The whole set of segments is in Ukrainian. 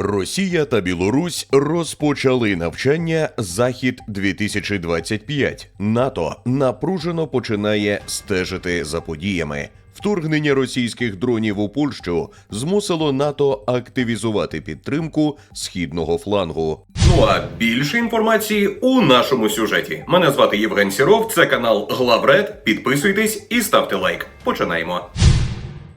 Росія та Білорусь розпочали навчання Захід 2025 НАТО напружено починає стежити за подіями. Вторгнення російських дронів у Польщу змусило НАТО активізувати підтримку східного флангу. Ну а більше інформації у нашому сюжеті. Мене звати Євген Сіров, це канал Главред. Підписуйтесь і ставте лайк. Починаємо.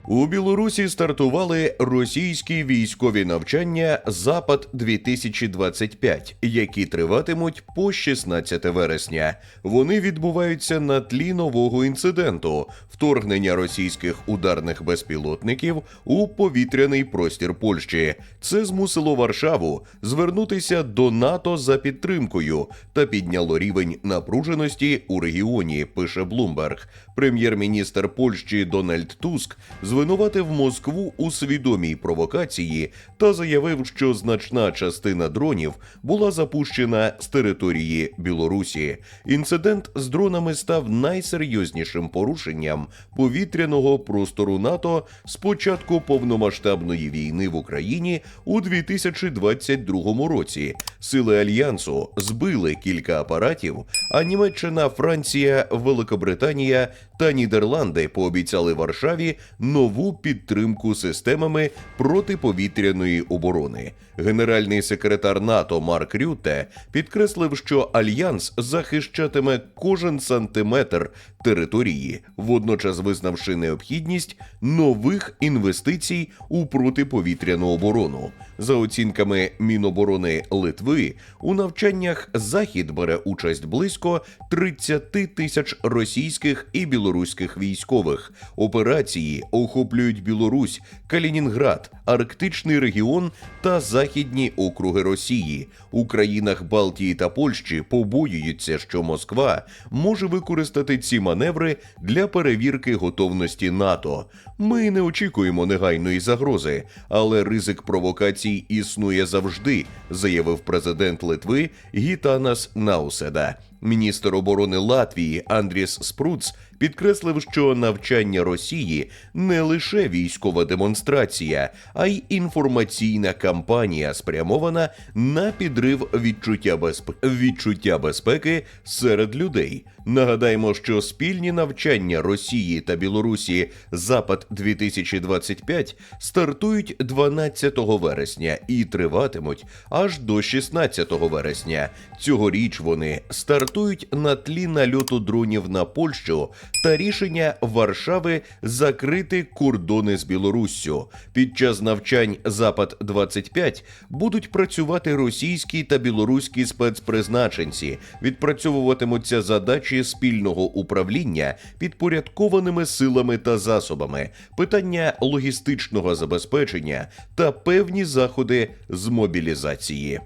У Білорусі стартували російські військові навчання Запад 2025 які триватимуть по 16 вересня. Вони відбуваються на тлі нового інциденту вторгнення російських ударних безпілотників у повітряний простір Польщі. Це змусило Варшаву звернутися до НАТО за підтримкою та підняло рівень напруженості у регіоні. Пише Блумберг. Прем'єр-міністр Польщі Дональд Туск звинуватив Москву у свідомій провокації та заявив, що значна частина дронів була запущена з території Білорусі. Інцидент з дронами став найсерйознішим порушенням повітряного простору НАТО з початку повномасштабної війни в Україні у 2022 році. Сили альянсу збили кілька апаратів, а Німеччина, Франція, Великобританія та Нідерланди пообіцяли Варшаві нову підтримку системами протиповітряної оборони. Генеральний секретар НАТО Марк Рютте підкреслив, що альянс захищатиме кожен сантиметр території, водночас визнавши необхідність нових інвестицій у протиповітряну оборону. За оцінками Міноборони Литви, у навчаннях Захід бере участь близько 30 тисяч російських і білоруських військових. Операції охоплюють Білорусь, Калінінград, Арктичний регіон та західні округи Росії. У країнах Балтії та Польщі побоюються, що Москва може використати ці маневри для перевірки готовності НАТО. Ми не очікуємо негайної загрози, але ризик провокацій існує завжди, заявив президент Литви Гітанас Науседа. Міністр оборони Латвії Андріс Спруц підкреслив, що навчання Росії не лише військова демонстрація, а й інформаційна кампанія, спрямована на підрив відчуття, безп... відчуття безпеки серед людей. Нагадаємо, що спільні навчання Росії та Білорусі Запад 2025 стартують 12 вересня і триватимуть аж до 16 вересня. Цьогоріч вони стартують на тлі нальоту дронів на Польщу та рішення Варшави закрити кордони з Білоруссю. Під час навчань Запад 25 будуть працювати російські та білоруські спецпризначенці, відпрацьовуватимуться задачі спільного управління підпорядкованими силами та засобами, питання логістичного забезпечення та певні заходи з мобілізації.